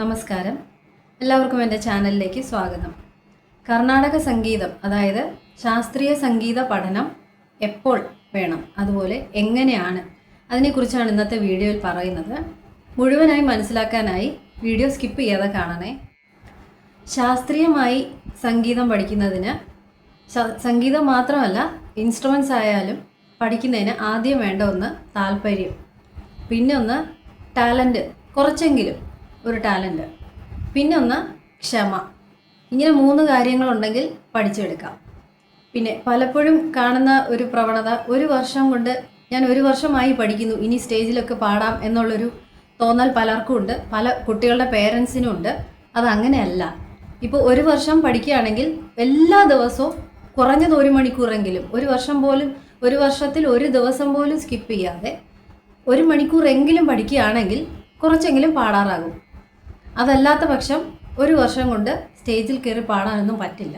നമസ്കാരം. എല്ലാവർക്കും എന്റെ ചാനലിലേക്ക് സ്വാഗതം. കർണാടക സംഗീതം അതായത് ശാസ്ത്രീയ സംഗീത പഠനം എപ്പോൾ വേണം അതുപോലെ എങ്ങനെയാണ് അതിനെക്കുറിച്ചാണ് ഇന്നത്തെ വീഡിയോയിൽ പറയുന്നത്. മുഴുവനായി മനസ്സിലാക്കാനായി വീഡിയോ സ്കിപ്പ് ചെയ്യാതെ കാണണേ. ശാസ്ത്രീയമായി സംഗീതം പഠിക്കുന്നതിന് സംഗീതം മാത്രമല്ല ഇൻസ്ട്രുമെൻസ് ആയാലും പഠിക്കുന്നതിന് ആദ്യം വേണ്ട ഒന്ന് താല്പര്യം. പിന്നെ ഒന്ന് ടാലന്റ് കുറച്ചെങ്കിലും ഒരു ടാലന്റ് പിന്നെ ഒന്ന് ക്ഷമ. ഇങ്ങനെ മൂന്ന് കാര്യങ്ങളുണ്ടെങ്കിൽ പഠിച്ചെടുക്കാം. പിന്നെ പലപ്പോഴും കാണുന്ന ഒരു പ്രവണത ഒരു വർഷം കൊണ്ട് ഞാൻ ഒരു വർഷമായി പഠിക്കുന്നു ഇനി സ്റ്റേജിലൊക്കെ പാടാം എന്നുള്ളൊരു തോന്നൽ പലർക്കും ഉണ്ട്. പല കുട്ടികളുടെ പേരൻസിനും ഉണ്ട്. അത് അങ്ങനെയല്ല. ഇപ്പോൾ ഒരു വർഷം പഠിക്കുകയാണെങ്കിൽ എല്ലാ ദിവസവും കുറഞ്ഞത് ഒരു മണിക്കൂറെങ്കിലും ഒരു വർഷം പോലും ഒരു വർഷത്തിൽ ഒരു ദിവസം പോലും സ്കിപ്പ് ചെയ്യാതെ ഒരു മണിക്കൂറെങ്കിലും പഠിക്കുകയാണെങ്കിൽ കുറച്ചെങ്കിലും പാടാറാകും. അതല്ലാത്ത പക്ഷം ഒരു വർഷം കൊണ്ട് സ്റ്റേജിൽ കയറി പാടാനൊന്നും പറ്റില്ല.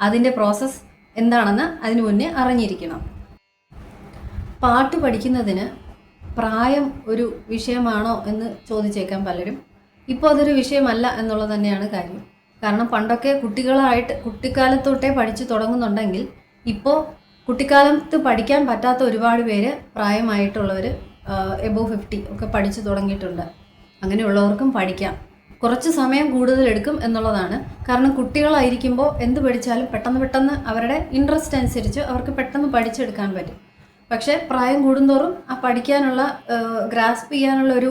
അതിന്റെ പ്രോസസ്സ് എന്താണെന്ന് അതിനു മുന്നേ അറിഞ്ഞിരിക്കണം. പാട്ട് പഠിക്കുന്നതിന് പ്രായം ഒരു വിഷയമാണോ എന്ന് ചോദിച്ചേക്കാൻ പലരും. ഇപ്പോൾ അതൊരു വിഷയമല്ല എന്നുള്ളത് തന്നെയാണ് കാര്യം. കാരണം പണ്ടൊക്കെ കുട്ടികളായിട്ട് കുട്ടിക്കാലത്തൊട്ടേ പഠിച്ചു തുടങ്ങുന്നുണ്ടെങ്കിൽ ഇപ്പോൾ കുട്ടിക്കാലത്ത് പഠിക്കാൻ പറ്റാത്ത ഒരുപാട് പേര് പ്രായമായിട്ടുള്ളവർ എബോ ഫിഫ്റ്റി ഒക്കെ പഠിച്ചു തുടങ്ങിയിട്ടുണ്ട്. അങ്ങനെയുള്ളവർക്കും പഠിക്കാം. കുറച്ച് സമയം കൂടുതൽ എടുക്കും എന്നുള്ളതാണ്. കാരണം കുട്ടികളായിരിക്കുമ്പോൾ എന്ത് പഠിച്ചാലും പെട്ടെന്ന് പെട്ടെന്ന് അവരുടെ ഇൻട്രസ്റ്റ് അനുസരിച്ച് അവർക്ക് പെട്ടെന്ന് പഠിച്ചെടുക്കാൻ പറ്റും. പക്ഷേ പ്രായം കൂടുന്തോറും ആ പഠിക്കാനുള്ള ഗ്രാസ്പ് ചെയ്യാനുള്ള ഒരു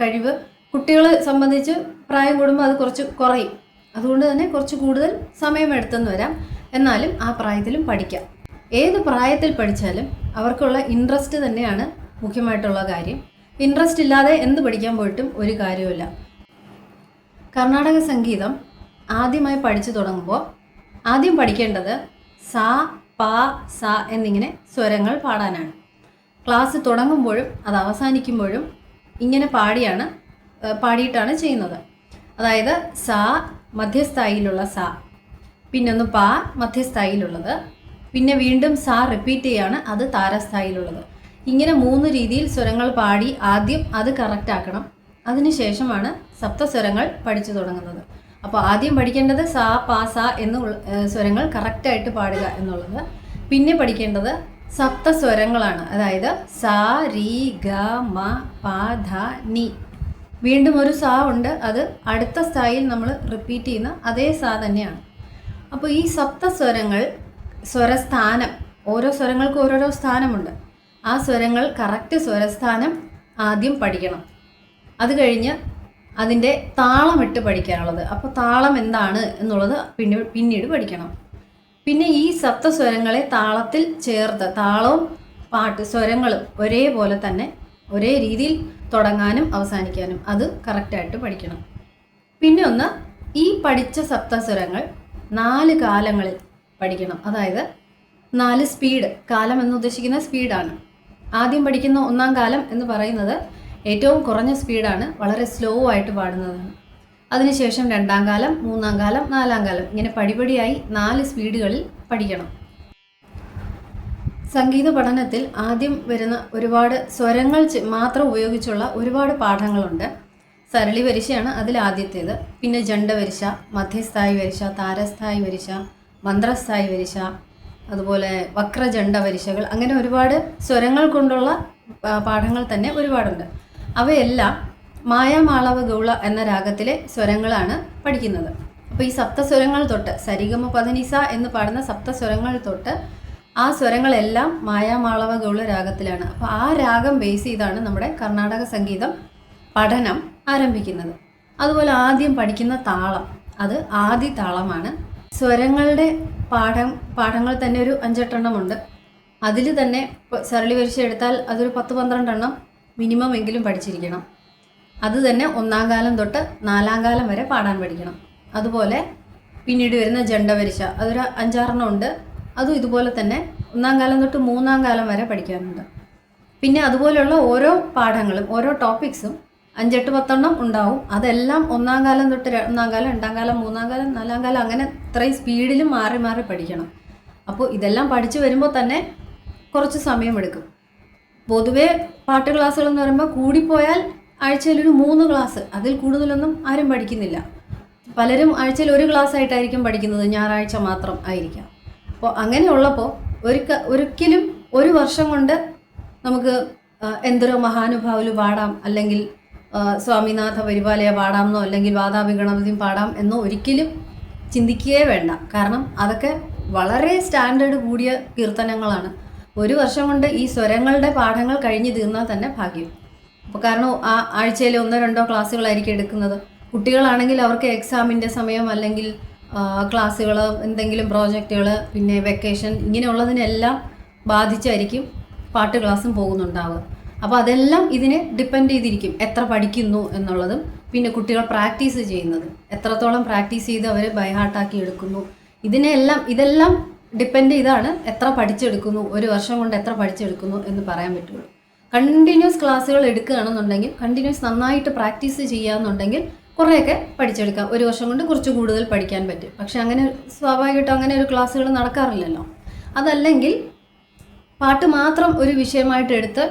കഴിവ് കുട്ടികളെ സംബന്ധിച്ച് പ്രായം കൂടുമ്പോൾ അത് കുറച്ച് കുറയും. അതുകൊണ്ട് തന്നെ കുറച്ച് കൂടുതൽ സമയമെടുത്തെന്ന് വരാം. എന്നാലും ആ പ്രായത്തിലും പഠിക്കാം. ഏത് പ്രായത്തിൽ പഠിച്ചാലും അവർക്കുള്ള ഇൻട്രസ്റ്റ് തന്നെയാണ് മുഖ്യമായിട്ടുള്ള കാര്യം. ഇൻട്രസ്റ്റ് ഇല്ലാതെ എന്ത് പഠിക്കാൻ പോയിട്ടും ഒരു കാര്യവുമില്ല. കർണാടക സംഗീതം ആദ്യമായി പഠിച്ചു തുടങ്ങുമ്പോൾ ആദ്യം പഠിക്കേണ്ടത് സ പ സ എന്നിങ്ങനെ സ്വരങ്ങൾ പാടാനാണ്. ക്ലാസ് തുടങ്ങുമ്പോഴും അത് അവസാനിക്കുമ്പോഴും ഇങ്ങനെ പാടിയാണ് പാടിയിട്ടാണ് ചെയ്യുന്നത്. അതായത് സ മധ്യസ്ഥായിലുള്ള സ. പിന്നെ ഒന്ന് പ മധ്യസ്ഥായിലുള്ളത്. പിന്നെ വീണ്ടും സ റിപ്പീറ്റ് ചെയ്യാണ് അത് താരസ്ഥായിലുള്ളത്. ഇങ്ങനെ മൂന്ന് രീതിയിൽ സ്വരങ്ങൾ പാടി ആദ്യം അത് കറക്റ്റ് ആക്കണം അതിനുശേഷമാണ് സപ്തസ്വരങ്ങൾ പഠിച്ചു തുടങ്ങുന്നത്. അപ്പോൾ ആദ്യം പഠിക്കേണ്ടത് സ പാ സ എന്ന സ്വരങ്ങൾ കറക്റ്റായിട്ട് പാടുക എന്നുള്ളത്. പിന്നെ പഠിക്കേണ്ടത് സപ്തസ്വരങ്ങളാണ്. അതായത് സ രി ഗ മ പാ ധ നി. വീണ്ടും ഒരു സ ഉണ്ട്. അത് അടുത്ത സ്ഥായിൽ നമ്മൾ റിപ്പീറ്റ് ചെയ്യുന്ന അതേ സ തന്നെയാണ്. അപ്പോൾ ഈ സപ്തസ്വരങ്ങൾ സ്വരസ്ഥാനം ഓരോ സ്വരങ്ങൾക്കും ഓരോരോ സ്ഥാനമുണ്ട്. ആ സ്വരങ്ങൾ കറക്റ്റ് സ്വരസ്ഥാനം ആദ്യം പഠിക്കണം. അത് കഴിഞ്ഞ് അതിന്റെ താളമിട്ട് പഠിക്കാനുള്ളത്. അപ്പോൾ താളം എന്താണ് എന്നുള്ളത് പിന്നെ പിന്നീട് പഠിക്കണം. പിന്നെ ഈ സപ്തസ്വരങ്ങളെ താളത്തിൽ ചേർത്ത് താളവും പാട്ട് സ്വരങ്ങളും ഒരേപോലെ തന്നെ ഒരേ രീതിയിൽ തുടങ്ങാനും അവസാനിക്കാനും അത് കറക്റ്റായിട്ട് പഠിക്കണം. പിന്നെ ഒന്ന് ഈ പഠിച്ച സപ്തസ്വരങ്ങൾ നാല് കാലങ്ങളിൽ പഠിക്കണം. അതായത് നാല് സ്പീഡ് കാലം എന്ന് ഉദ്ദേശിക്കുന്ന സ്പീഡാണ്. ആദ്യം പഠിക്കുന്ന ഒന്നാം കാലം എന്ന് പറയുന്നത് ഏറ്റവും കുറഞ്ഞ സ്പീഡാണ് വളരെ സ്ലോ ആയിട്ട് പാടുന്നതാണ് അതിനുശേഷം രണ്ടാം കാലം മൂന്നാം കാലം നാലാം കാലം ഇങ്ങനെ പടിപടിയായി നാല് സ്പീഡുകളിൽ പഠിക്കണം. സംഗീത പഠനത്തിൽ ആദ്യം വരുന്ന ഒരുപാട് സ്വരങ്ങൾ മാത്രം ഉപയോഗിച്ചുള്ള ഒരുപാട് പാഠങ്ങളുണ്ട്. സരളി വരിശയാണ് അതിൽ ആദ്യത്തേത്. പിന്നെ ജണ്ട വരിശ മധ്യസ്ഥായി വരിശ താരസ്ഥായി വരിശ മന്ത്രസ്ഥായി വരിശ അതുപോലെ വക്രജണ്ട വരിശകൾ അങ്ങനെ ഒരുപാട് സ്വരങ്ങൾ കൊണ്ടുള്ള പാഠങ്ങൾ തന്നെ ഒരുപാടുണ്ട്. അവയെല്ലാം മായാമാളവ ഗൗള എന്ന രാഗത്തിലെ സ്വരങ്ങളാണ് പഠിക്കുന്നത്. അപ്പോൾ ഈ സപ്തസ്വരങ്ങൾ തൊട്ട് സരിഗമ പതനിസ എന്ന് പാടുന്ന സപ്തസ്വരങ്ങൾ തൊട്ട് ആ സ്വരങ്ങളെല്ലാം മായാമാളവ ഗൗള രാഗത്തിലാണ്. അപ്പോൾ ആ രാഗം ബേസ് ചെയ്താണ് നമ്മുടെ കർണാടക സംഗീതം പഠനം ആരംഭിക്കുന്നത്. അതുപോലെ ആദ്യം പഠിക്കുന്ന താളം അത് ആദി താളമാണ്. സ്വരങ്ങളുടെ പാഠം പാഠങ്ങൾ തന്നെ ഒരു അഞ്ചെട്ടെണ്ണമുണ്ട് അതിൽ തന്നെ സരളി വരിശ എടുത്താൽ അതൊരു പത്ത് പന്ത്രണ്ടെണ്ണം മിനിമം എങ്കിലും പഠിച്ചിരിക്കണം. അത് തന്നെ ഒന്നാം കാലം തൊട്ട് നാലാം കാലം വരെ പാടാൻ പഠിക്കണം. അതുപോലെ പിന്നീട് വരുന്ന ജണ്ടവരിശ അതൊരു അഞ്ചാറെണ്ണം ഉണ്ട്. അതും ഇതുപോലെ തന്നെ ഒന്നാം കാലം തൊട്ട് മൂന്നാം കാലം വരെ പഠിക്കാനുണ്ട്. പിന്നെ അതുപോലെയുള്ള ഓരോ പാഠങ്ങളും ഓരോ ടോപ്പിക്സും അഞ്ചെട്ട് പത്തെണ്ണം ഉണ്ടാവും. അതെല്ലാം ഒന്നാം കാലം തൊട്ട് ഒന്നാം കാലം രണ്ടാം കാലം മൂന്നാം കാലം നാലാം കാലം അങ്ങനെ ഇത്രയും സ്പീഡിലും മാറി മാറി പഠിക്കണം. അപ്പോൾ ഇതെല്ലാം പഠിച്ചു വരുമ്പോൾ തന്നെ കുറച്ച് സമയമെടുക്കും. പൊതുവേ പാട്ട് ക്ലാസ്സുകൾ എന്ന് പറയുമ്പോൾ കൂടിപ്പോയാൽ ആഴ്ചയിൽ ഒരു മൂന്ന് ക്ലാസ്. അതിൽ കൂടുതലൊന്നും ആരും പഠിക്കുന്നില്ല. പലരും ആഴ്ചയിൽ ഒരു ക്ലാസ് ആയിട്ടായിരിക്കും പഠിക്കുന്നത്. ഞായറാഴ്ച മാത്രം ആയിരിക്കാം. അപ്പോൾ അങ്ങനെയുള്ളപ്പോൾ ഒരിക്ക ഒരിക്കലും ഒരു വർഷം കൊണ്ട് നമുക്ക് എന്തൊരോ മഹാനുഭാവുൽ പാടാം. അല്ലെങ്കിൽ സ്വാമിനാഥ പരിപാലയ പാടാമെന്നോ അല്ലെങ്കിൽ വാതാപി ഗണപതിയും പാടാം എന്നോ ഒരിക്കലും ചിന്തിക്കുകയേ വേണ്ട. കാരണം അതൊക്കെ വളരെ സ്റ്റാൻഡേർഡ് കൂടിയ കീർത്തനങ്ങളാണ്. ഒരു വർഷം കൊണ്ട് ഈ സ്വരങ്ങളുടെ പാഠങ്ങൾ കഴിഞ്ഞു തീർന്നാൽ തന്നെ ഭാഗ്യം. അപ്പോൾ കാരണം ആ ആഴ്ചയിൽ ഒന്നോ രണ്ടോ ക്ലാസ്സുകളായിരിക്കും എടുക്കുന്നത്. കുട്ടികളാണെങ്കിൽ അവർക്ക് എക്സാമിന്റെ സമയം അല്ലെങ്കിൽ ക്ലാസ്സുകൾ എന്തെങ്കിലും പ്രോജക്റ്റുകൾ പിന്നെ വെക്കേഷൻ ഇങ്ങനെയുള്ളതിനെല്ലാം ബാധിച്ചായിരിക്കും പാട്ട് ക്ലാസ്സും പോകുന്നുണ്ടാവുക. അപ്പോൾ അതെല്ലാം ഇതിനെ ഡിപ്പെൻഡ് ചെയ്തിരിക്കും എത്ര പഠിക്കുന്നു എന്നുള്ളതും പിന്നെ കുട്ടികൾ പ്രാക്ടീസ് ചെയ്യുന്നത്. എത്രത്തോളം പ്രാക്ടീസ് ചെയ്ത് അവർ ബൈഹാർട്ടാക്കി എടുക്കുന്നു. ഇതിനെല്ലാം ഇതെല്ലാം ഡിപ്പെൻഡ് ചെയ്താണ് എത്ര പഠിച്ചെടുക്കുന്നു ഒരു വർഷം കൊണ്ട് എത്ര പഠിച്ചെടുക്കുന്നു എന്ന് പറയാൻ പറ്റുള്ളൂ. കണ്ടിന്യൂസ് ക്ലാസ്സുകൾ എടുക്കുകയാണെന്നുണ്ടെങ്കിൽ കണ്ടിന്യൂസ് നന്നായിട്ട് പ്രാക്ടീസ് ചെയ്യാന്നുണ്ടെങ്കിൽ കുറേയൊക്കെ പഠിച്ചെടുക്കാം. ഒരു വർഷം കൊണ്ട് കുറച്ച് കൂടുതൽ പഠിക്കാൻ പറ്റും. പക്ഷേ അങ്ങനെ സ്വാഭാവികമായിട്ടും അങ്ങനെ ഒരു ക്ലാസ്സുകൾ നടക്കാറില്ലല്ലോ. അതല്ലെങ്കിൽ പാട്ട് മാത്രം ഒരു വിഷയമായിട്ട് എടുത്ത്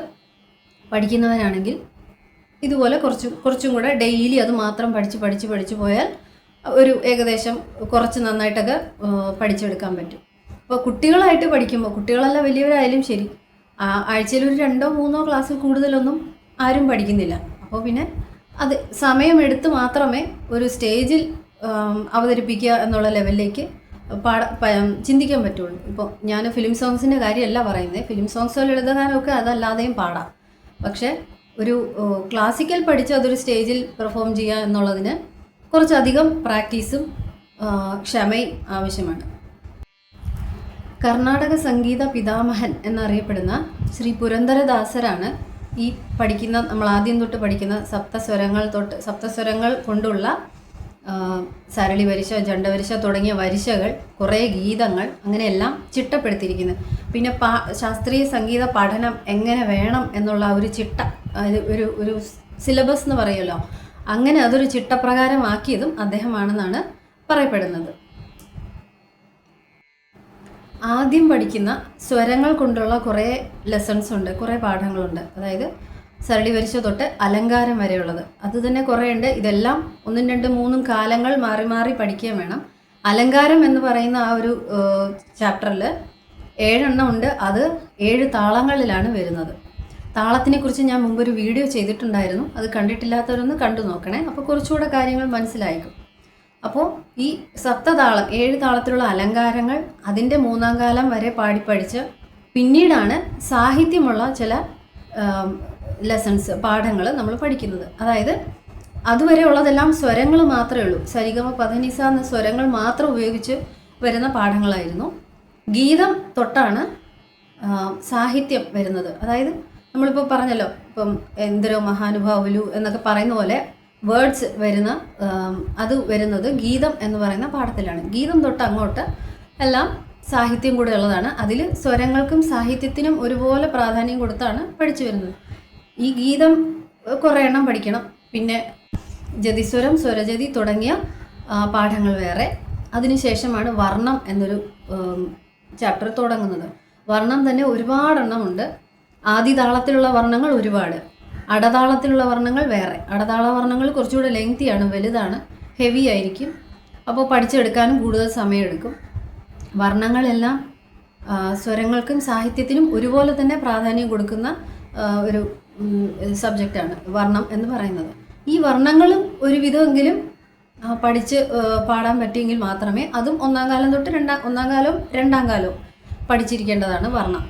പഠിക്കുന്നവനാണെങ്കിൽ ഇതുപോലെ കുറച്ച് കുറച്ചും കൂടെ ഡെയിലി അത് മാത്രം പഠിച്ച് പഠിച്ച് പഠിച്ച് പോയാൽ ഒരു ഏകദേശം കുറച്ച് നന്നായിട്ടൊക്കെ പഠിച്ചെടുക്കാൻ പറ്റും. അപ്പോൾ കുട്ടികളായിട്ട് പഠിക്കുമ്പോൾ കുട്ടികളല്ല വലിയവരായാലും ശരി ആഴ്ചയിൽ ഒരു രണ്ടോ മൂന്നോ ക്ലാസ്സിൽ കൂടുതലൊന്നും ആരും പഠിക്കുന്നില്ല. അപ്പോൾ പിന്നെ അത് സമയമെടുത്ത് മാത്രമേ ഒരു സ്റ്റേജിൽ അവതരിപ്പിക്കുക എന്നുള്ള ലെവലിലേക്ക് പാട ചിന്തിക്കാൻ പറ്റുള്ളൂ. ഇപ്പോൾ ഞാൻ ഫിലിം സോങ്സിന്റെ കാര്യമല്ല പറയുന്നത് ഫിലിം സോങ്സോ ലളിതഗാനമൊക്കെ അതല്ലാതെയും പാടാം. പക്ഷേ ഒരു ക്ലാസിക്കൽ പഠിച്ച് അതൊരു സ്റ്റേജിൽ പെർഫോം ചെയ്യുക എന്നുള്ളതിന് കുറച്ചധികം പ്രാക്ടീസും ക്ഷമയും ആവശ്യമാണ്. കർണാടക സംഗീത പിതാമഹൻ എന്നറിയപ്പെടുന്ന ശ്രീ പുരന്ദരദാസരാണ് ഈ പഠിക്കുന്ന നമ്മൾ ആദ്യം തൊട്ട് പഠിക്കുന്ന സപ്തസ്വരങ്ങൾ തൊട്ട് സപ്തസ്വരങ്ങൾ കൊണ്ടുള്ള സരളി വരിശ ജണ്ടവരിശ തുടങ്ങിയ വരിശകൾ കുറേ ഗീതങ്ങൾ അങ്ങനെയെല്ലാം ചിട്ടപ്പെടുത്തിയിരിക്കുന്നത് പിന്നെ പാ ശാസ്ത്രീയ സംഗീത പഠനം എങ്ങനെ വേണം എന്നുള്ള ഒരു ചിട്ട ഒരു ഒരു സിലബസ് എന്ന് പറയുമല്ലോ. അങ്ങനെ അതൊരു ചിട്ടപ്രകാരമാക്കിയതും അദ്ദേഹമാണെന്നാണ് പറയപ്പെടുന്നത്. ആദ്യം പഠിക്കുന്ന സ്വരങ്ങൾ കൊണ്ടുള്ള കുറേ ലെസൺസ് ഉണ്ട് കുറേ പാഠങ്ങളുണ്ട്. അതായത് സരളി വരിച്ച തൊട്ട് അലങ്കാരം വരെയുള്ളത്. അത് തന്നെ കുറേ ഉണ്ട് ഇതെല്ലാം ഒന്നും രണ്ടും മൂന്നും കാലങ്ങൾ മാറി മാറി പഠിക്കുകയും വേണം. അലങ്കാരം എന്ന് പറയുന്ന ആ ഒരു ചാപ്റ്ററിൽ ഏഴെണ്ണം ഉണ്ട്. അത് ഏഴ് താളങ്ങളിലാണ് വരുന്നത്. താളത്തിനെ കുറിച്ച് ഞാൻ മുമ്പ് ഒരു വീഡിയോ ചെയ്തിട്ടുണ്ടായിരുന്നു. അത് കണ്ടിട്ടില്ലാത്തവരൊന്ന് കണ്ടു നോക്കണേ. അപ്പോൾ കുറച്ചുകൂടെ കാര്യങ്ങൾ മനസ്സിലായേക്കും അപ്പോൾ ഈ സപ്തതാളം ഏഴ് താളത്തിലുള്ള അലങ്കാരങ്ങൾ അതിന്റെ മൂന്നാം കാലം വരെ പാടി പഠിച്ച് പിന്നീടാണ് സാഹിത്യമുള്ള ചില ലെസൺസ് പാഠങ്ങൾ നമ്മൾ പഠിക്കുന്നത്. അതായത് അതുവരെ ഉള്ളതെല്ലാം സ്വരങ്ങൾ മാത്രമേ ഉള്ളൂ. സരിഗമ പധനിസ എന്ന സ്വരങ്ങൾ മാത്രം ഉപയോഗിച്ച് വരുന്ന പാഠങ്ങളായിരുന്നു. ഗീതം തൊട്ടാണ് സാഹിത്യം വരുന്നത്. അതായത് നമ്മളിപ്പോൾ പറഞ്ഞല്ലോ ഇപ്പം എന്തരോ മഹാനുഭാവുലു എന്നൊക്കെ പറയുന്ന പോലെ വേർഡ്സ് വരുന്ന അത് വരുന്നത് ഗീതം എന്ന് പറയുന്ന പാഠത്തിലാണ്. ഗീതം തൊട്ട് അങ്ങോട്ട് എല്ലാം സാഹിത്യം കൂടെ ഉള്ളതാണ്. അതിൽ സ്വരങ്ങൾക്കും സാഹിത്യത്തിനും ഒരുപോലെ പ്രാധാന്യം കൊടുത്താണ് പഠിച്ചു വരുന്നത്. ഈ ഗീതം കുറേ എണ്ണം പഠിക്കണം. പിന്നെ ജതിസ്വരം സ്വരജതി തുടങ്ങിയ പാഠങ്ങൾ വേറെ. അതിനുശേഷമാണ് വർണം എന്നൊരു ചാപ്റ്റർ തുടങ്ങുന്നത്. വർണം തന്നെ ഒരുപാടെണ്ണമുണ്ട്. ആദിതാളത്തിലുള്ള വർണങ്ങൾ ഒരുപാട്. അടതാളത്തിലുള്ള വർണങ്ങൾ വേറെ. അടതാള വർണങ്ങൾ കുറച്ചുകൂടെ ലെങ്തിയാണ് വലുതാണ് ഹെവി ആയിരിക്കും. അപ്പോൾ പഠിച്ചെടുക്കാനും കൂടുതൽ സമയമെടുക്കും. വർണങ്ങളെല്ലാം സ്വരങ്ങൾക്കും സാഹിത്യത്തിനും ഒരുപോലെ തന്നെ പ്രാധാന്യം കൊടുക്കുന്ന ഒരു സബ്ജക്റ്റാണ് വർണം എന്ന് പറയുന്നത്. ഈ വർണങ്ങളും ഒരുവിധമെങ്കിലും പഠിച്ച് പാടാൻ പറ്റിയെങ്കിൽ മാത്രമേ അതും ഒന്നാം കാലം തൊട്ട് രണ്ടാം ഒന്നാം കാലവും രണ്ടാം കാലവും പഠിച്ചിരിക്കേണ്ടതാണ് വർണം.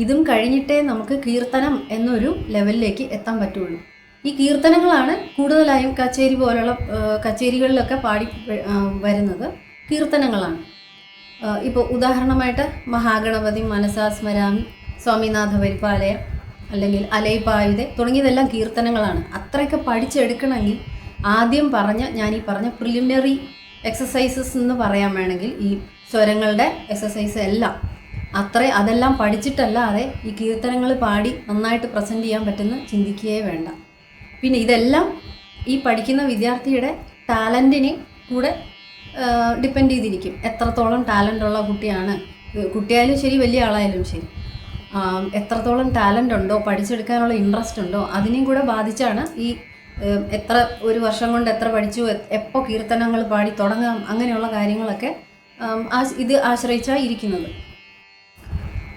ഇതും കഴിഞ്ഞിട്ടേ നമുക്ക് കീർത്തനം എന്നൊരു ലെവലിലേക്ക് എത്താൻ പറ്റുള്ളൂ. ഈ കീർത്തനങ്ങളാണ് കൂടുതലായും കച്ചേരി പോലുള്ള കച്ചേരികളിലൊക്കെ പാടി വരുന്നത് കീർത്തനങ്ങളാണ്. ഇപ്പോൾ ഉദാഹരണമായിട്ട് മഹാഗണപതി മനസാസ്മരാമി സ്വാമിനാഥ പരിപാലയ അല്ലെങ്കിൽ അലൈപായുധ തുടങ്ങിയതെല്ലാം കീർത്തനങ്ങളാണ്. അത്രയൊക്കെ പഠിച്ചെടുക്കണമെങ്കിൽ ആദ്യം പറഞ്ഞ ഞാൻ ഈ പറഞ്ഞ പ്രിലിമിനറി എക്സസൈസസ് എന്ന് പറയാൻ വേണമെങ്കിൽ ഈ സ്വരങ്ങളുടെ എക്സസൈസ് എല്ലാം അത്ര അതെല്ലാം പഠിച്ചിട്ടല്ലാതെ ഈ കീർത്തനങ്ങൾ പാടി നന്നായിട്ട് പ്രസന്റ് ചെയ്യാൻ പറ്റുന്ന ചിന്തിക്കുകയേ വേണ്ട. പിന്നെ ഇതെല്ലാം ഈ പഠിക്കുന്ന വിദ്യാർത്ഥിയുടെ ടാലന്റിനെ കൂടെ ഡിപ്പെൻഡ് ചെയ്തിരിക്കും. എത്രത്തോളം ടാലന്റ് ഉള്ള കുട്ടിയാണ്. കുട്ടിയായാലും ശരി വലിയ ആളായാലും ശരി. എത്രത്തോളം ടാലന്റ് ഉണ്ടോ പഠിച്ചെടുക്കാനുള്ള ഇൻട്രസ്റ്റ് ഉണ്ടോ അതിനെയും കൂടെ ബാധിച്ചാണ് ഈ എത്ര ഒരു വർഷം കൊണ്ട് എത്ര പഠിച്ചു എപ്പോൾ കീർത്തനങ്ങൾ പാടി തുടങ്ങാം അങ്ങനെയുള്ള കാര്യങ്ങളൊക്കെ ഇത് ആശ്രയിച്ചാണ് ഇരിക്കുന്നത്.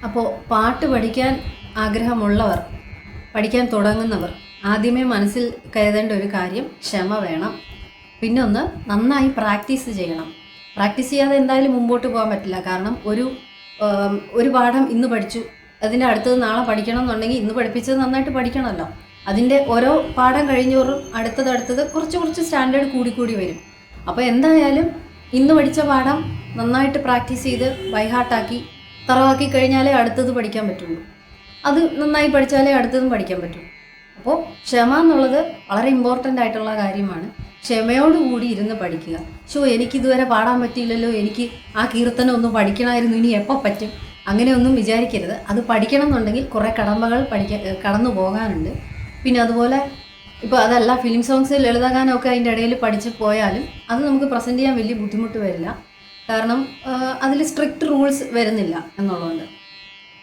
അപ്പോൾ പാട്ട് പഠിക്കാൻ ആഗ്രഹമുള്ളവർ പഠിക്കാൻ തുടങ്ങുന്നവർ ആദ്യമേ മനസ്സിൽ കരുതേണ്ട ഒരു കാര്യം ക്ഷമ വേണം. പിന്നെ ഒന്ന് നന്നായി പ്രാക്ടീസ് ചെയ്യണം. പ്രാക്ടീസ് ചെയ്യാതെ എന്തായാലും മുമ്പോട്ട് പോകാൻ പറ്റില്ല. കാരണം ഒരു ഒരു പാഠം ഇന്ന് പഠിച്ചു അതിന്റെ അടുത്തത് നാളെ പഠിക്കണം എന്നുണ്ടെങ്കിൽ ഇന്ന് പഠിപ്പിച്ചത് നന്നായിട്ട് പഠിക്കണമല്ലോ. അതിന്റെ ഓരോ പാഠം കഴിഞ്ഞോറും അടുത്തത് അടുത്തത് കുറച്ച് കുറച്ച് സ്റ്റാൻഡേർഡ് കൂടിക്കൂടി വരും. അപ്പോൾ എന്തായാലും ഇന്ന് പഠിച്ച പാഠം നന്നായിട്ട് പ്രാക്ടീസ് ചെയ്ത് ബൈഹാർട്ടാക്കി തറവാക്കി കഴിഞ്ഞാലേ അടുത്തത് പഠിക്കാൻ പറ്റുള്ളൂ. അത് നന്നായി പഠിച്ചാലേ അടുത്തതും പഠിക്കാൻ പറ്റുള്ളൂ അപ്പോൾ ക്ഷമ എന്നുള്ളത് വളരെ ഇമ്പോർട്ടന്റ് ആയിട്ടുള്ള കാര്യമാണ്. ക്ഷമയോടുകൂടി ഇരുന്ന് പഠിക്കുക. ഷോ എനിക്കിതുവരെ പാടാൻ പറ്റിയില്ലല്ലോ എനിക്ക് ആ കീർത്തനം ഒന്നും പഠിക്കണമായിരുന്നു ഇനി എപ്പോൾ പറ്റും? അങ്ങനെയൊന്നും വിചാരിക്കരുത്. അത് പഠിക്കണം എന്നുണ്ടെങ്കിൽ കുറേ കടമ്പകൾ പഠിക്കാൻ കടന്നു പോകാനുണ്ട്. പിന്നെ അതുപോലെ ഇപ്പോൾ അതല്ല ഫിലിം സോങ്സ് ലളിതഗാനമൊക്കെ അതിന്റെ ഇടയിൽ പഠിച്ച് പോയാലും അത് നമുക്ക് പ്രസന്റ് ചെയ്യാൻ വലിയ ബുദ്ധിമുട്ട് വരില്ല. കാരണം അതിൽ സ്ട്രിക്റ്റ് റൂൾസ് വരുന്നില്ല എന്നുള്ളതുകൊണ്ട്.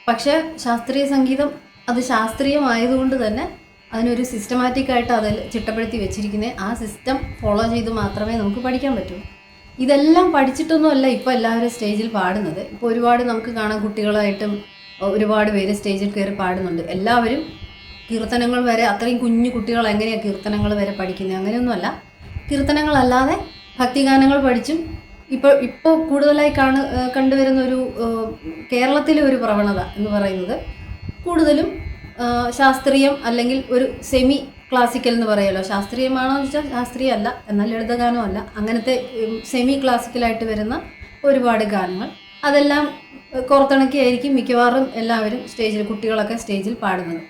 പക്ഷേ ശാസ്ത്രീയ സംഗീതം അത് ശാസ്ത്രീയമായതുകൊണ്ട് തന്നെ അതിനൊരു സിസ്റ്റമാറ്റിക് ആയിട്ട് അതിൽ ചിട്ടപ്പെടുത്തി വെച്ചിരിക്കുന്നത് ആ സിസ്റ്റം ഫോളോ ചെയ്ത് മാത്രമേ നമുക്ക് പഠിക്കാൻ പറ്റൂ. ഇതെല്ലാം പഠിച്ചിട്ടൊന്നുമല്ല ഇപ്പോൾ എല്ലാവരും സ്റ്റേജിൽ പാടുന്നത്. ഇപ്പോൾ ഒരുപാട് നമുക്ക് കാണാം കുട്ടികളായിട്ടും ഒരുപാട് പേര് സ്റ്റേജിൽ കയറി പാടുന്നുണ്ട്. എല്ലാവരും കീർത്തനങ്ങൾ വരെ അത്രയും കുഞ്ഞു കുട്ടികൾ എങ്ങനെയാണ് കീർത്തനങ്ങൾ വരെ പഠിക്കുന്നത് അങ്ങനെയൊന്നുമല്ല. കീർത്തനങ്ങളല്ലാതെ ഭക്തിഗാനങ്ങൾ പഠിച്ചും ഇപ്പോൾ ഇപ്പോൾ കൂടുതലായി കാണു കണ്ടുവരുന്ന ഒരു കേരളത്തിലെ ഒരു പ്രവണത എന്ന് പറയുന്നത് കൂടുതലും ശാസ്ത്രീയം അല്ലെങ്കിൽ ഒരു സെമി ക്ലാസിക്കൽ എന്ന് പറയുമല്ലോ ശാസ്ത്രീയമാണോ എന്ന് വെച്ചാൽ ശാസ്ത്രീയ അല്ല എന്നാൽ ലളിതഗാനം അല്ല അങ്ങനത്തെ സെമി ക്ലാസിക്കലായിട്ട് വരുന്ന ഒരുപാട് ഗാനങ്ങൾ. അതെല്ലാം കുറത്തിണക്കിയായിരിക്കും മിക്കവാറും എല്ലാവരും സ്റ്റേജിൽ കുട്ടികളൊക്കെ സ്റ്റേജിൽ പാടുന്നത്.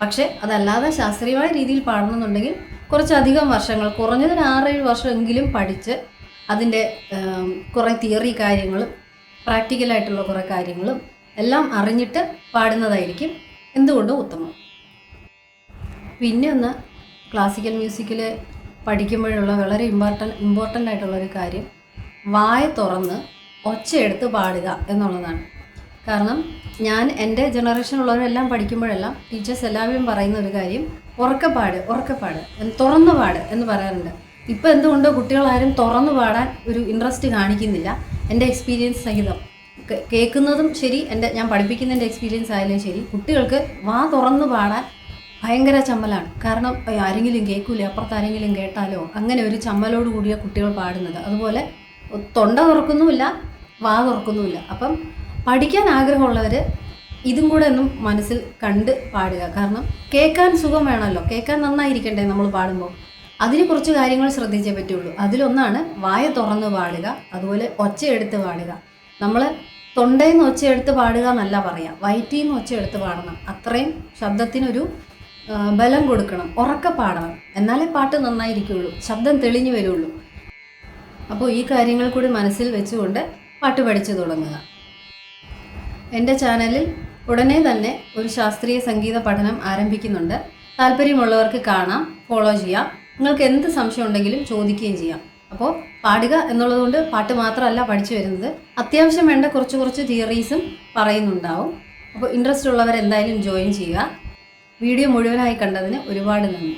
പക്ഷേ അതല്ലാതെ ശാസ്ത്രീയമായ രീതിയിൽ പാടണമെന്നുണ്ടെങ്കിൽ കുറച്ചധികം വർഷങ്ങൾ കുറഞ്ഞത് ആറേഴ് വർഷമെങ്കിലും പഠിച്ച് അതിന്റെ കുറേ തിയറി കാര്യങ്ങളും പ്രാക്ടിക്കലായിട്ടുള്ള കുറേ കാര്യങ്ങളും എല്ലാം അറിഞ്ഞിട്ട് പാടുന്നതായിരിക്കും എന്തുകൊണ്ടും ഉത്തമം. പിന്നെ ഒന്ന് ക്ലാസിക്കൽ മ്യൂസിക്കിൽ പഠിക്കുമ്പോഴുള്ള വളരെ ഇമ്പോർട്ടന്റ് ഇമ്പോർട്ടന്റ് ആയിട്ടുള്ളൊരു കാര്യം വായ തുറന്ന് ഒച്ചയെടുത്ത് പാടുക എന്നുള്ളതാണ്. കാരണം ഞാൻ എന്റെ ജനറേഷനുള്ളവരെല്ലാം പഠിക്കുമ്പോഴെല്ലാം ടീച്ചേഴ്സ് എല്ലാവരും പറയുന്ന ഒരു കാര്യം ഉറക്കപ്പാട് ഉറക്കപ്പാട് തുറന്നു പാട് എന്ന് പറയാറുണ്ട്. ഇപ്പോൾ എന്തുകൊണ്ടോ കുട്ടികളാരും തുറന്നു പാടാൻ ഒരു ഇൻട്രസ്റ്റ് കാണിക്കുന്നില്ല. എന്റെ എക്സ്പീരിയൻസ് സഹിതം. കേൾക്കുന്നതും ശരി എന്റെ ഞാൻ പഠിപ്പിക്കുന്നതിന്റെ എക്സ്പീരിയൻസ് ആയാലും ശരി കുട്ടികൾക്ക് വാ തുറന്നു പാടാൻ ഭയങ്കര ചമ്മലാണ്. കാരണം ആരെങ്കിലും കേൾക്കൂലേ? അപ്പുറത്ത് ആരെങ്കിലും കേട്ടാലോ? അങ്ങനെ ഒരു ചമ്മലോട് കൂടിയ കുട്ടികൾ പാടുന്നത്. അതുപോലെ തൊണ്ട തുറക്കുന്നുമില്ല വാ തുറക്കുന്നുമില്ല. അപ്പം പഠിക്കാൻ ആഗ്രഹമുള്ളവർ ഇതും കൂടെ ഒന്നും മനസ്സിൽ കണ്ട് പാടുക. കാരണം കേൾക്കാൻ സുഖം വേണമല്ലോ. കേൾക്കാൻ നന്നായിരിക്കണ്ടേ നമ്മൾ പാടുമ്പോൾ? അതിന് കുറച്ച് കാര്യങ്ങൾ ശ്രദ്ധിച്ചേ പറ്റുള്ളൂ. അതിലൊന്നാണ് വായ തുറന്ന് പാടുക അതുപോലെ ഒച്ചയെടുത്ത് പാടുക. നമ്മൾ തൊണ്ടയിൽ നിന്ന് ഒച്ചയെടുത്ത് പാടുക എന്നല്ല പറയാം വയറ്റിൽ നിന്ന് ഒച്ചയെടുത്ത് പാടണം. അത്രയും ശബ്ദത്തിനൊരു ബലം കൊടുക്കണം ഉറക്കെ പാടണം. എന്നാലേ പാട്ട് നന്നായിരിക്കുള്ളൂ ശബ്ദം തെളിഞ്ഞു വരുള്ളൂ. അപ്പോൾ ഈ കാര്യങ്ങൾ കൂടി മനസ്സിൽ വെച്ചുകൊണ്ട് പാട്ട് പഠിച്ചു തുടങ്ങുക. എന്റെ ചാനലിൽ ഉടനെ തന്നെ ഒരു ശാസ്ത്രീയ സംഗീത പഠനം ആരംഭിക്കുന്നുണ്ട്. താല്പര്യമുള്ളവർക്ക് കാണാം ഫോളോ ചെയ്യാം. നിങ്ങൾക്ക് എന്ത് സംശയം ഉണ്ടെങ്കിലും ചോദിക്കുകയും ചെയ്യാം. അപ്പോൾ പാടുക എന്നുള്ളതുകൊണ്ട് പാട്ട് മാത്രമല്ല പഠിച്ചു വരുന്നത്. അത്യാവശ്യം വേണ്ട കുറച്ച് കുറച്ച് തിയറീസും പറയുന്നുണ്ടാവും. അപ്പോൾ ഇൻട്രസ്റ്റ് ഉള്ളവർ എന്തായാലും ജോയിൻ ചെയ്യുക. വീഡിയോ മുഴുവനായി കണ്ടതിന് ഒരുപാട് നന്ദി.